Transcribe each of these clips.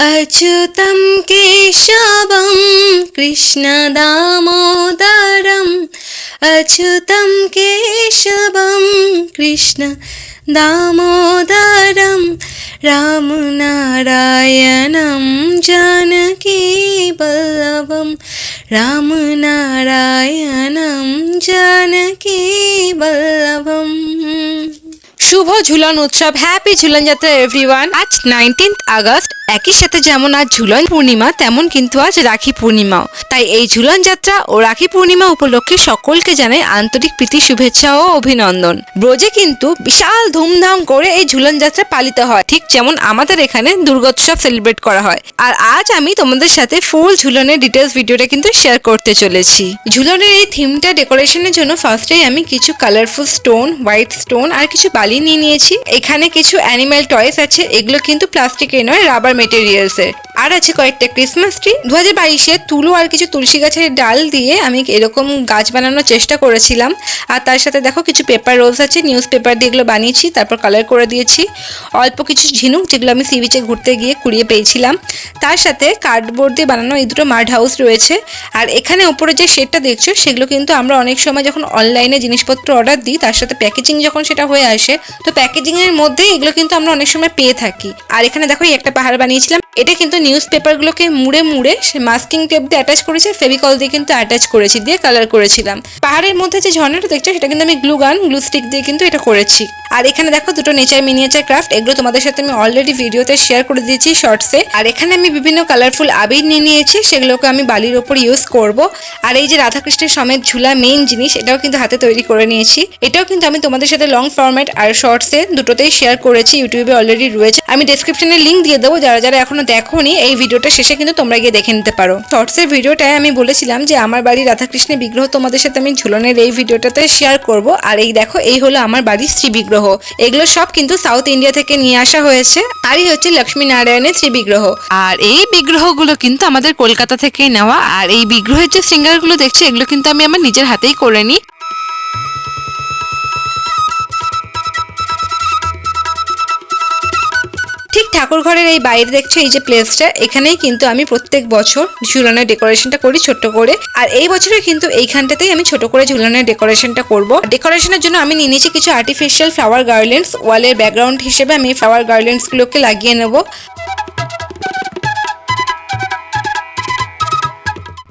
अच्युतं केशवं कृष्णदामोदरम् अच्युतं केशवं कृष्ण दामोदरं रामनारायणं जानकीवल्लभं रामनारायणं जानकीवल्लभम् শুভ ঝুলন উৎসব হ্যাপি ঝুলন যাত্রা এভরিওয়ান আজ নাইনটিন্থ আগস্ট একই সাথে যেমন আজ ঝুলন পূর্ণিমা, তেমন কিন্তু আজ রাখি পূর্ণিমাও। তাই এই ঝুলন যাত্রা ও রাখি পূর্ণিমা উপলক্ষে সকলকে জানাই আন্তরিক প্রীতি, শুভেচ্ছা ও অভিনন্দন। ব্রজে কিন্তু বিশাল ধুমধাম করে এই ঝুলন যাত্রা পালিত হয়। ঠিক যেমন আমাদের এখানে দুর্গোৎসব সেলিব্রেট করা হয়। আর আজ আমি তোমাদের সাথে ফুল ঝুলনের ডিটেলস ভিডিওটা কিন্তু শেয়ার করতে চলেছি। ঝুলনের এই থিমটা ডেকোরেশনের জন্য ফার্স্টে আমি কিছু কালারফুল স্টোন হোয়াইট স্টোন আর কিছু বালি নিয়ে নিয়েছি। এখানে কিছু অ্যানিম্যাল টয়েস আছে। এগুলো কিন্তু প্লাস্টিকের নয় রাবার মেটেরিয়ালস এর আর আছে কয়েকটা ক্রিসমাস ট্রি দু হাজার বাইশে তুলো আর কিছু তুলসী গাছের ডাল দিয়ে আমি এরকম গাছ বানানোর চেষ্টা করেছিলাম। আর তার সাথে দেখো কিছু পেপার রোলস আছে নিউজ পেপার দিয়ে এগুলো বানিয়েছি, তারপর কালার করে দিয়েছি। অল্প কিছু ঝিনুক যেগুলো আমি সি বিচে ঘুরতে গিয়ে কুড়িয়ে পেয়েছিলাম। তার সাথে কার্ডবোর্ড দিয়ে বানানো এই দুটো মাড হাউস রয়েছে। আর এখানে ওপরে যে শেডটা দেখছ, সেগুলো কিন্তু আমরা অনেক সময় যখন অনলাইনে জিনিসপত্র অর্ডার দিই, তার সাথে প্যাকেজিং যখন সেটা হয়ে আসে, তো প্যাকেজিং এর মধ্যে এগুলো কিন্তু আমরা অনেক সময় পেয়ে থাকি। আর এখানে দেখো একটা পাহাড় বানিয়েছিলাম এটা কিন্তু নিউজ পেপারগুলোকে মুড়ে মুড়ে সে মাস্কিং টেপ দিয়ে অ্যাটাচ করেছে ফেভিকল দিয়ে কিন্তু অ্যাটাচ করেছি, দিয়ে কালার করেছিলাম। পাহাড়ের মধ্যে যে ঝর্ণাটা দেখছ, সেটা কিন্তু আমি গ্লু গান গ্লু স্টিক দিয়ে কিন্তু এটা করেছি। আর এখানে দেখো দুটো নেচার মিনিয়েচার ক্রাফট এগুলো তোমাদের সাথে আমি অলরেডি ভিডিওতে শেয়ার করে দিয়েছি শর্টসে আর এখানে আমি বিভিন্ন কালারফুল আবির নিয়ে নিয়েছি, সেগুলোকে আমি বালির ওপর ইউজ করব। আর এই যে রাধাকৃষ্ণের সমেত ঝুলা মেইন জিনিস, এটাও কিন্তু হাতে তৈরি করে নিয়েছি। এটাও কিন্তু আমি তোমাদের সাথে লং ফরম্যাট আর শর্টসে দুটোতেই শেয়ার করেছি, ইউটিউবে অলরেডি রয়েছে। আমি ডেসক্রিপশনে লিঙ্ক দিয়ে দেবো যারা যারা এখনও দেখোনি, এই ভিডিওটা শেষে কিন্তু তোমরা গিয়ে দেখে নিতে পারো। শর্টসের ভিডিওটায় আমি বলেছিলাম যে, আমার বাড়ির রাধাকৃষ্ণের বিগ্রহ, তোমাদের সাথে আমি ঝুলনের এই ভিডিওটাতে শেয়ার করব। আর এই দেখো, এই হলো আমার বাড়ির শ্রী বিগ্রহ এগুলো সব কিন্তু সাউথ ইন্ডিয়া থেকে নিয়ে আসা হয়েছে। আর এই হচ্ছে লক্ষ্মী নারায়ণের শ্রী বিগ্রহ আর এই বিগ্রহগুলো কিন্তু আমাদের কলকাতা থেকেই নেওয়া। আর এই বিগ্রহের যে সিঙ্গারগুলো দেখছি, এগুলো কিন্তু আমি আমার নিজের হাতেই করে নিই। ঠিক ঠাকুর ঘরের এই বাইরে দেখছ, এই যে প্লেসটা এখানেই কিন্তু আমি প্রত্যেক বছর ঝুলানোর ডেকোরেশনটা করি ছোট্ট করে। আর এই বছরে কিন্তু এইখানটাতেই আমি ছোট করে ঝুলানোর ডেকোরেশনটা করব। ডেকোরেশনের জন্য আমি নিয়ে নিয়েছি কিছু আর্টিফিশিয়াল ফ্লাওয়ার গার্লেন্ডস ওয়ালের ব্যাকগ্রাউন্ড হিসেবে আমি ফ্লাওয়ার গার্ল্যান্ডসগুলোকে লাগিয়ে নেব।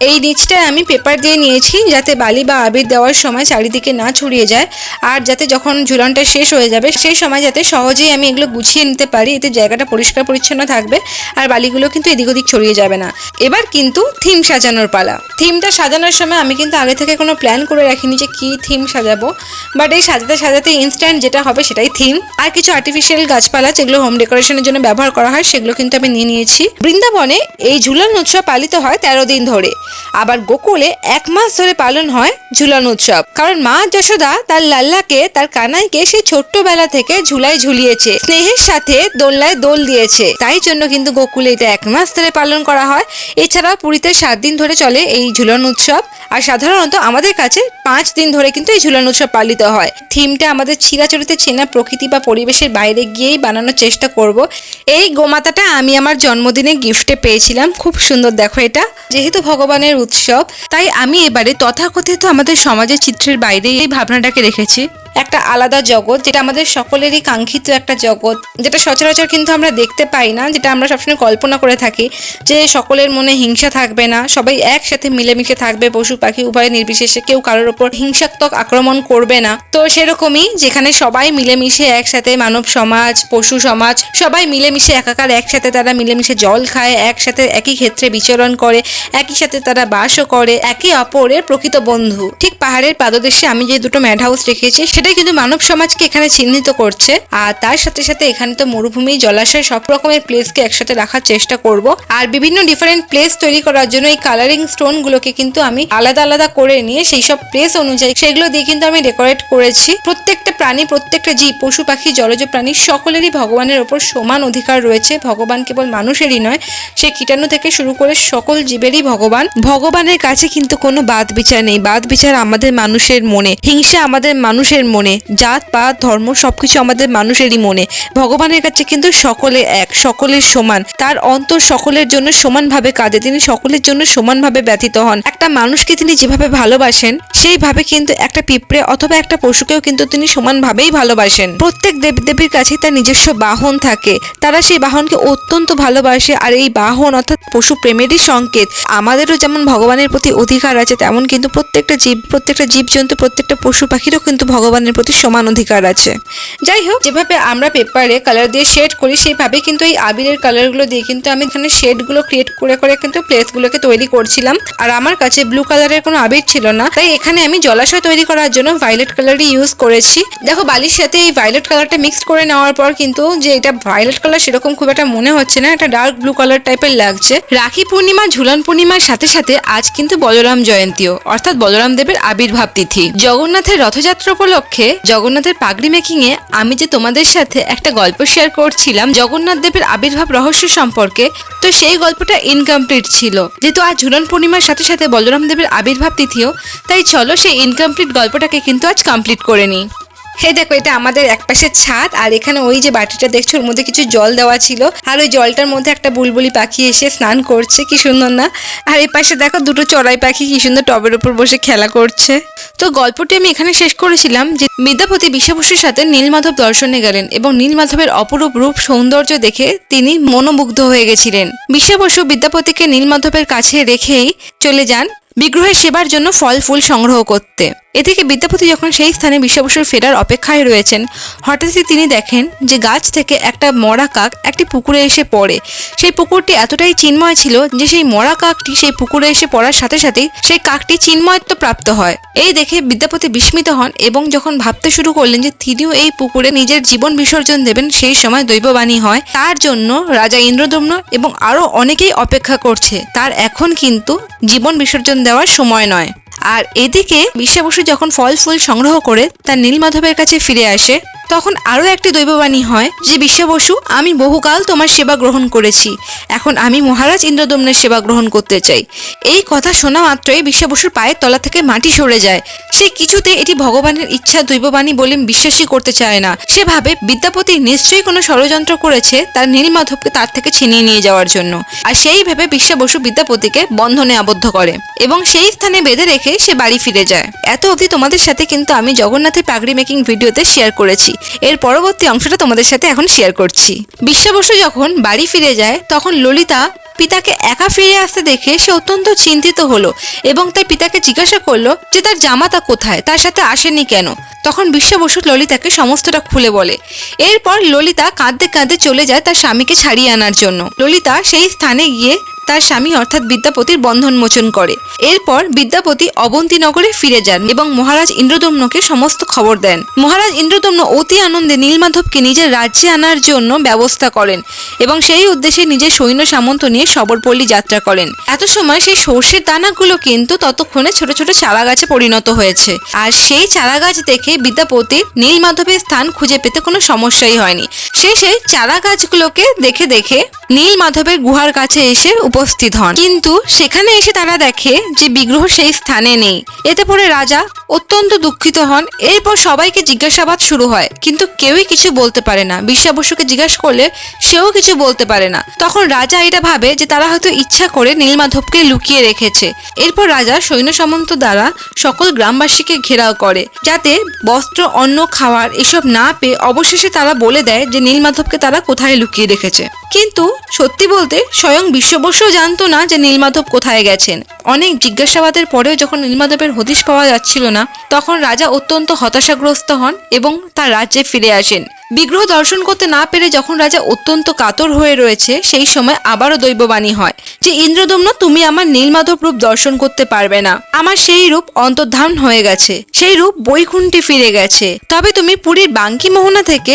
এই নিচটায় আমি পেপার দিয়ে নিয়েছি যাতে বালি বা আবির দেওয়ার সময় চারিদিকে না ছড়িয়ে যায়। আর যাতে যখন ঝুলনটা শেষ হয়ে যাবে, সেই সময় যাতে সহজেই আমি এগুলো গুছিয়ে নিতে পারি। এতে জায়গাটা পরিষ্কার পরিচ্ছন্ন থাকবে আর বালিগুলো কিন্তু এদিক ওদিক ছড়িয়ে যাবে না। এবার কিন্তু থিম সাজানোর পালা। থিমটা সাজানোর সময় আমি কিন্তু আগে থেকে কোনো প্ল্যান করে রাখিনি যে কী থিম সাজাবো। বাট এই সাজাতে সাজাতে ইনস্ট্যান্ট যেটা হবে সেটাই থিম। আর কিছু আর্টিফিশিয়াল গাছপালা যেগুলো হোম ডেকোরেশনের জন্য ব্যবহার করা হয়, সেগুলো কিন্তু আমি নিয়ে নিয়েছি। বৃন্দাবনে এই ঝুলন উৎসব পালিত হয় তেরো দিন ধরে। আবার গোকুলে এক মাস ধরে পালন হয় ঝুলন উৎসব। কারণ মা যশোদা তার লাল্লাকে, তার কানাইকে সেই ছোট্টবেলা থেকে ঝুলায় ঝুলিয়েছে। স্নেহের সাথে দোলনায় দোল দিয়েছে। তাই জন্য কিন্তু গোকুলে এটা এক মাস ধরে পালন করা হয়। এছাড়াও পুরীতে সাত দিন ধরে চলে এই ঝুলন উৎসব। আর সাধারণত আমাদের কাছে পাঁচ দিন ধরে কিন্তু এই ঝুলন উৎসব পালিত হয়। থিমটা আমাদের চিরাচরিতে চেনা প্রকৃতি বা পরিবেশের বাইরে গিয়েই বানানোর চেষ্টা করব। এই গোমাতাটা আমি আমার জন্মদিনে গিফটে পেয়েছিলাম। খুব সুন্দর, দেখো এটা। যেহেতু ভগবানের উৎসব। তাই আমি এবারে তথাকথিত আমাদের সমাজের চিত্রের বাইরে এই ভাবনাটাকে রেখেছি। একটা আলাদা জগৎ, যেটা আমাদের সকলেরই কাঙ্ক্ষিত একটা জগৎ, যেটা সচরাচর কিন্তু আমরা দেখতে পাই না, যেটা আমরা সবসময় কল্পনা করে থাকি যে সকলের মনে হিংসা থাকবে না, সবাই একসাথে মিলেমিশে থাকবে, পশু পাখি, উভয় নির্বিশেষে কেউ কারোর ওপর হিংসাত্মক আক্রমণ করবে না। তো সেরকমই যেখানে সবাই মিলেমিশে একসাথে, মানব সমাজ, পশু সমাজ, সবাই মিলেমিশে একাকার, একসাথে তারা মিলেমিশে জল খায়, একসাথে একই ক্ষেত্রে বিচরণ করে, একই সাথে তারা বাসও করে, একে অপরের প্রকৃত বন্ধু। ঠিক পাহাড়ের পাদদেশে আমি যে দুটো ম্যাড হাউস রেখেছি সেটাই কিন্তু মানব সমাজকে এখানে চিহ্নিত করছে। আর তার সাথে সাথে এখানে তো মরুভূমি, জলাশয় সব রকমের প্লেসকে একসাথে রাখার চেষ্টা করব। আর বিভিন্ন ডিফারেন্ট প্লেস তৈরি করার জন্য এই কালারিং স্টোন গুলোকে কিন্তু আমি আলাদা আলাদা করে নিয়ে সেই সব প্লেস অনুযায়ী সেগুলো দিয়ে কিন্তু আমি ডেকোরেট করেছি। প্রত্যেকটা প্রাণী, প্রত্যেকটা জীব, পশু, পাখি, জলজ প্রাণী সকলেরই ভগবানের ওপর সমান অধিকার রয়েছে। ভগবান কেবল মানুষেরই নয়, সে কীটাণু থেকে শুরু করে সকল জীবেরই ভগবান। ভগবানের কাছে কিন্তু কোনো বাদ বিচার নেই। বাদ বিচার আমাদের মানুষের মনে, হিংসা আমাদের মানুষের মনে। জাত, পাত, ধর্ম সবকিছু আমাদের মানুষেরই মনে। ভগবানের কাছে কিন্তু সকলে এক, সকলের সমান। তার অন্তর সকলের জন্য সমানভাবে কাঁদে তিনি সকলের জন্য সমানভাবে ব্যথিত হন। একটা মানুষকে তিনি যেভাবে ভালোবাসেন, সেইভাবে কিন্তু একটা পিঁপড়ে অথবা একটা পশুকেও কিন্তু তিনি সমানভাবেই ভালোবাসেন। প্রত্যেক দেবদেবীর কাছে তার নিজস্ব বাহন থাকে। তারা সেই বাহনকে অত্যন্ত ভালোবাসে। আর এই বাহন অর্থাৎ পশু প্রেমেরই সংকেত। আমাদেরও যেমন ভগবানের প্রতি অধিকার আছে, তেমন কিন্তু প্রত্যেকটা জীব, প্রত্যেকটা জীবজন্তু, প্রত্যেকটা পশু পাখিরও কিন্তু ভগবানের প্রতি সমান অধিকার আছে। যাই হোক যেভাবে আমরা পেপারে কালার দিয়ে শেড করি সেইভাবে কিন্তু এই আবিরের কালারগুলো দিয়ে কিন্তু আমি এখানে শেডগুলো ক্রিয়েট করে করে কিন্তু প্লেসগুলোকে তৈরি করছিলাম। আর আমার কাছে ব্লু কালারের কোনো আবির ছিল না। তাই এখানে আমি জলাশয় তৈরি করার জন্য ভায়োলেট কালারই ইউজ করেছি। দেখো, বালির সাথে এই ভায়োলেট কালারটা মিক্স করে নেওয়ার পর কিন্তু যে এটা ভায়োলেট কালার সেরকম খুব একটা মনে হচ্ছে না, একটা ডার্ক ব্লু কালার টাইপের লাগছে। রাখি পূর্ণিমা, ঝুলন পূর্ণিমার সাথে সাথে আজ কিন্তু বলরাম জয়ন্তীও, অর্থাৎ বলরাম দেবের আবির্ভাব তিথি। জগন্নাথের রথযাত্রা উপলক্ষে জগন্নাথের পাগড়ি মেকিং এ আমি যে তোমাদের সাথে একটা গল্প শেয়ার করছিলাম, জগন্নাথ দেবের আবির্ভাব রহস্য সম্পর্কে, তো সেই গল্পটা ইনকমপ্লিট ছিল। যেহেতু আজ ঝুলন পূর্ণিমার সাথে সাথে বলরাম দেবের আবির্ভাব তিথিও, তাই চলো সেই ইনকমপ্লিট গল্পটাকে কিন্তু আজ কমপ্লিট করে নিই। হে দেখো, এটা আমাদের একপাশে ছাদ, আর এখানে ওই যে বাটিটা দেখছ, ওর মধ্যে কিছু জল দেওয়া ছিল, আর ওই জলটার মধ্যে একটা বুলবুলি পাখি এসে স্নান করছে, কি সুন্দর না? আর এই পাশে দেখো দুটো চড়াই পাখি, কি সুন্দর টবের উপর বসে খেলা করছে। তো গল্পটি আমি এখানে শেষ করেছিলাম যে বিদ্যাপতি বিশ্বাবসুর সাথে নীলমাধব দর্শনে গেলেন এবং নীলমাধবের অপরূপ রূপ সৌন্দর্য দেখে তিনি মনোমুগ্ধ হয়ে গেছিলেন। বিশ্বাবসু বিদ্যাপতিকে নীলমাধবের কাছে রেখেই চলে যান বিগ্রহের সেবার জন্য ফল ফুল সংগ্রহ করতে। এ থেকে বিদ্যাপতি যখন সেই স্থানে বিশ্বাবসুর ফেরার অপেক্ষায় রয়েছেন, হঠাৎই তিনি দেখেন যে গাছ থেকে একটা মরা কাক একটি পুকুরে এসে পড়ে। সেই পুকুরটি এতটাই চিন্ময় ছিল যে সেই মরা কাকটি সেই পুকুরে এসে পড়ার সাথে সাথেই সেই কাকটি চিন্ময়ত্ব প্রাপ্ত হয়। এই দেখে বিদ্যাপতি বিস্মিত হন এবং যখন ভাবতে শুরু করলেন যে তিনিও এই পুকুরে নিজের জীবন বিসর্জন দেবেন, সেই সময় দৈববাণী হয়, তার জন্য রাজা ইন্দ্রদম্ন এবং আরও অনেকেই অপেক্ষা করছে। তার এখন কিন্তু জীবন বিসর্জন দেওয়ার সময় নয়। আর এদিকে বিশ্বাবসু যখন ফল ফুল সংগ্রহ করে তার নীলমাধবের কাছে ফিরে আসে তখন আরও একটি দৈববাণী হয় যে, বিশ্বাবসু, আমি বহুকাল তোমার সেবা গ্রহণ করেছি। এখন আমি মহারাজ ইন্দ্রদম্নের সেবা গ্রহণ করতে চাই। এই কথা শোনা মাত্রই বিশ্বাবসুর পায়ের তলা থেকে মাটি সরে যায়। সে কিছুতে এটি ভগবানের ইচ্ছা দৈববাণী বলে বিশ্বাসই করতে চায় না। সে ভাবে, বিদ্যাপতি নিশ্চয়ই কোনো ষড়যন্ত্র করেছে তার নীলমাধবকে তার থেকে ছিনিয়ে নিয়ে যাওয়ার জন্য। আর সেই ভেবে বিশ্বাবসু বিদ্যাপতিকে বন্ধনে আবদ্ধ করে এবং সেই স্থানে বেঁধে রেখে সে বাড়ি ফিরে যায়। এত অবধি তোমাদের সাথে কিন্তু আমি জগন্নাথের পাগড়ি মেকিং ভিডিওতে শেয়ার করেছি। এর পরবর্তী অংশটা তোমাদের সাথে এখন শেয়ার করছি। বিশ্বাবসু যখন বাড়ি ফিরে যায়, তখন ললিতা পিতাকে একা ফিরে আসতে দেখে সে অত্যন্ত চিন্তিত হলো এবং তার পিতাকে জিজ্ঞাসা করল যে তার জামাতা কোথায়, তার সাথে আসেনি কেন? তখন বিশ্ব বসু ললিতাকে সমস্তটা খুলে বলে। এরপর ললিতা কাঁদতে কাঁদতে চলে যায় তার স্বামীকে ছাড়িয়ে আনার জন্য। ললিতা সেই স্থানে গিয়ে তার স্বামী অর্থাৎ বিদ্যাপতির বন্ধন মোচন করে। এরপর বিদ্যাপতি অবন্তীনগরে ফিরে যান এবং মহারাজ ইন্দ্রদম্নকে সমস্ত খবর দেন। মহারাজ ইন্দ্রদম্ন অতি আনন্দে নীলমাধবকে নিজের রাজ্যে আনার জন্য ব্যবস্থা করেন এবং সেই উদ্দেশ্যে নিজের সৈন্য সামন্ত নিয়ে সবরপল্লী যাত্রা করেন। এত সময় সেই সর্ষের দানাগুলো কিন্তু ততক্ষণে ছোট ছোট চারা গাছে পরিণত হয়েছে। আর সেই চারা গাছ দেখে বিদ্যাপতি নীলমাধবের স্থান খুঁজে পেতে কোনো সমস্যাই হয়নি। সে সেই চারা গাছগুলোকে দেখে দেখে নীলমাধবের গুহার কাছে এসে উপস্থিত হন। কিন্তু সেখানে এসে তারা দেখে যে বিগ্রহ সেই স্থানে নেই। এতে পরে রাজা অত্যন্ত দুঃখিত হন। এরপর সবাইকে জিজ্ঞাসাবাদ শুরু হয়। কিন্তু কেউই কিছু বলতে পারে না। বিশ্বাবসুকে জিজ্ঞাসা করলে সেও কিছু বলতে পারে না। তখন রাজা এটা ভাবে যে তারা হয়তো ইচ্ছা করে নীলমাধবকে লুকিয়ে রেখেছে। এরপর রাজা সৈন্য সামন্ত দ্বারা সকল গ্রামবাসীকে ঘেরাও করে। যাতে বস্ত্র, অন্ন, খাওয়ার এসব না পেয়ে অবশেষে তারা বলে দেয় যে নীলমাধবকে তারা কোথায় লুকিয়ে রেখেছে। কিন্তু সত্যি বলতে স্বয়ং বিশ্ববসুও জানতো না যে নীলমাধব কোথায় গেছেন। অনেক জিজ্ঞাসাবাদের পরেও যখন নীলমাধবের হদিশ পাওয়া যাচ্ছিল না, তখন রাজা অত্যন্ত হতাশাগ্রস্ত হন এবং তার রাজ্যে ফিরে আসেন। বিগ্রহ দর্শন করতে না পেরে যখন রাজা অত্যন্ত কাতর হয়ে রয়েছে, সেই সময় আবারও দৈববাণী হয় যে, ইন্দ্রদম্ন, তুমি আমার নীলমাধব রূপ দর্শন করতে পারবে না। আমার সেই রূপ অন্তর্ধান হয়ে গেছে। সেই রূপ বৈকুণ্ঠে ফিরে গেছে। তবে তুমি পুরীর বাঙ্কি মোহনা থেকে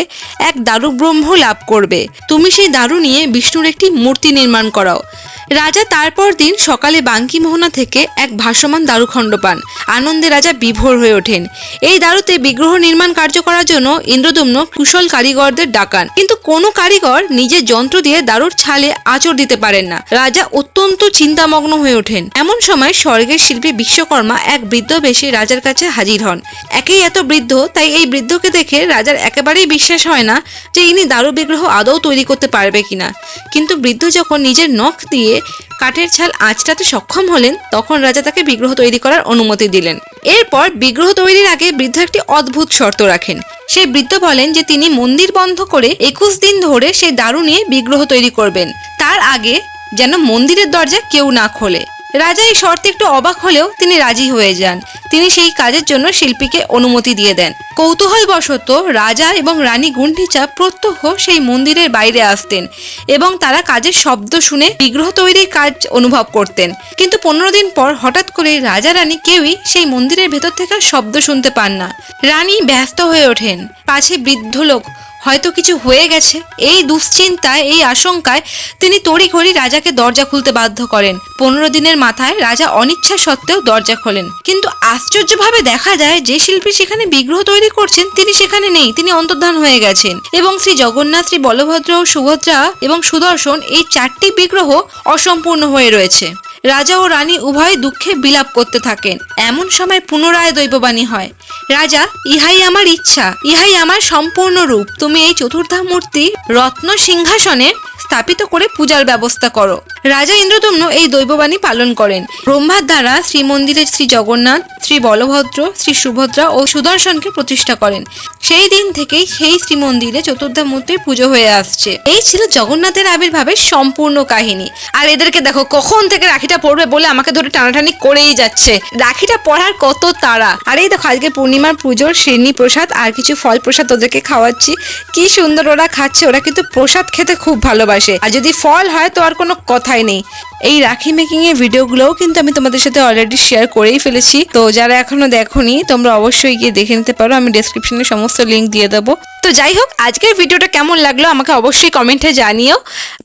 এক দারু ব্রহ্ম লাভ করবে। তুমি সেই দারু নিয়ে বিষ্ণুর একটি মূর্তি নির্মাণ করাও। রাজা তারপর দিন সকালে বাঙ্কি মোহনা থেকে এক ভাসমান দারুখণ্ড পান আনন্দে রাজা বিভোর হয়ে ওঠেন। এই দারুতে বিগ্রহ নির্মাণ কার্য করার জন্য ইন্দ্রদম্ন কুশল কারিগরদের ডাকান। কিন্তু কোনো কারিগর নিজের যন্ত্র দিয়ে দারুর ছালে আঁচড় দিতে পারেন না। রাজা অত্যন্ত চিন্তামগ্ন হয়ে ওঠেন। এমন সময় স্বর্গের শিল্পী বিশ্বকর্মা এক বৃদ্ধ বেশে রাজার কাছে হাজির হন। একেই এত বৃদ্ধ, তাই এই বৃদ্ধকে দেখে রাজার একেবারেই বিশ্বাস হয় না যে ইনি দারু বিগ্রহ আদৌ তৈরি করতে পারবে কিনা। কিন্তু বৃদ্ধ যখন নিজের নখ দিয়ে কাঠের ছাল আঁচড়াতে সক্ষম হলেন, তখন রাজা তাকে বিগ্রহ তৈরি করার অনুমতি দিলেন। এরপর বিগ্রহ তৈরির আগে বৃদ্ধ একটি অদ্ভুত শর্ত রাখেন। সে বৃদ্ধ বলেন যে, তিনি মন্দির বন্ধ করে একুশ দিন ধরে সেই দারু নিয়ে বিগ্রহ তৈরি করবেন। তার আগে যেন মন্দিরের দরজা কেউ না খোলে। রাজা এই শর্তে একটু অবাক হলেও তিনি রাজি হয়ে যান। তিনি সেই কাজের জন্য শিল্পীকে অনুমতি দিয়ে দেন। কৌতূহলবশত রাজা এবং রানী গুণ্ঠিচা প্রত্যহ সেই মন্দিরের বাইরে আসতেন এবং তারা কাজের শব্দ শুনে বিগ্রহ তৈরির কাজ অনুভব করতেন। কিন্তু পনেরো দিন পর হঠাৎ করে রাজা রানী কেউই সেই মন্দিরের ভেতর থেকে শব্দ শুনতে পান না। রানী ব্যস্ত হয়ে ওঠেন। পাছে বৃদ্ধ লোক হয়তো কিছু হয়ে গেছে। এই দুশ্চিন্তায়, এই আশঙ্কায় তিনি তড়িঘড়ি রাজাকে দরজা খুলতে বাধ্য করেন। পনেরো দিনের মাথায় রাজা অনিচ্ছা সত্ত্বেও দরজা খোলেন। কিন্তু আশ্চর্যভাবে দেখা যায়, যে শিল্পী সেখানে বিগ্রহ তৈরি করছেন, তিনি সেখানে নেই, তিনি অন্তর্ধান হয়ে গেছেন। এবং শ্রী জগন্নাথ, শ্রী বলভদ্র, সুভদ্রা এবং সুদর্শন এই চারটি বিগ্রহ অসম্পূর্ণ হয়ে রয়েছে। রাজা ও রানী উভয় দুঃখে বিলাপ করতে থাকেন। এমন সময় পুনরায় দৈববাণী হয়। রাজা ইহাই আমার ইচ্ছা ইহাই আমার সম্পূর্ণ রূপ। তুমি এই চতুর্ধা মূর্তি রত্ন সিংহাসনে স্থাপিত করে পূজার ব্যবস্থা করো। রাজা ইন্দ্রদম্ন এই দৈববাণী পালন করেন। ব্রহ্মার দ্বারা শ্রীমন্দিরে শ্রী জগন্নাথ, শ্রী বলভদ্র, শ্রী সুভদ্রা ও সুদর্শনকে প্রতিষ্ঠা করেন। সেই দিন থেকেই সেই শ্রীমন্দিরে চতুর্ধা মূর্তির পুজো হয়ে আসছে। এই ছিল জগন্নাথের আবির্ভাবের সম্পূর্ণ কাহিনী। আর এদেরকে দেখো, কখন থেকে রাখিটা পড়বে বলে আমাকে ধরে টানাটানি করেই যাচ্ছে। রাখিটা পড়ার কত তারা আর এই দেখো, আজকে পূর্ণিমার পুজোর শ্রেণি প্রসাদ আর কিছু ফল প্রসাদ ওদেরকে খাওয়াচ্ছি। কি সুন্দর ওরা খাচ্ছে, ওরা কিন্তু প্রসাদ খেতে খুব ভালোবাসে আর যদি ফল হয় তো আর কোনো কথাই নেই। এই রাখি মেকিং এর ভিডিওগুলোও কিন্তু আমি তোমাদের সাথে অলরেডি শেয়ার করেই ফেলেছি। তো যারা এখনও দেখোনি, তোমরা অবশ্যই গিয়ে দেখে নিতে পারো। আমি ডেসক্রিপশনে সমস্ত লিঙ্ক দিয়ে দেবো। তো যাই হোক, আজকের ভিডিওটা কেমন লাগল আমাকে অবশ্যই কমেন্টে জানিও।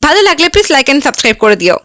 ভালো লাগলে প্লিজ লাইক অ্যান্ড সাবস্ক্রাইব করে দিও।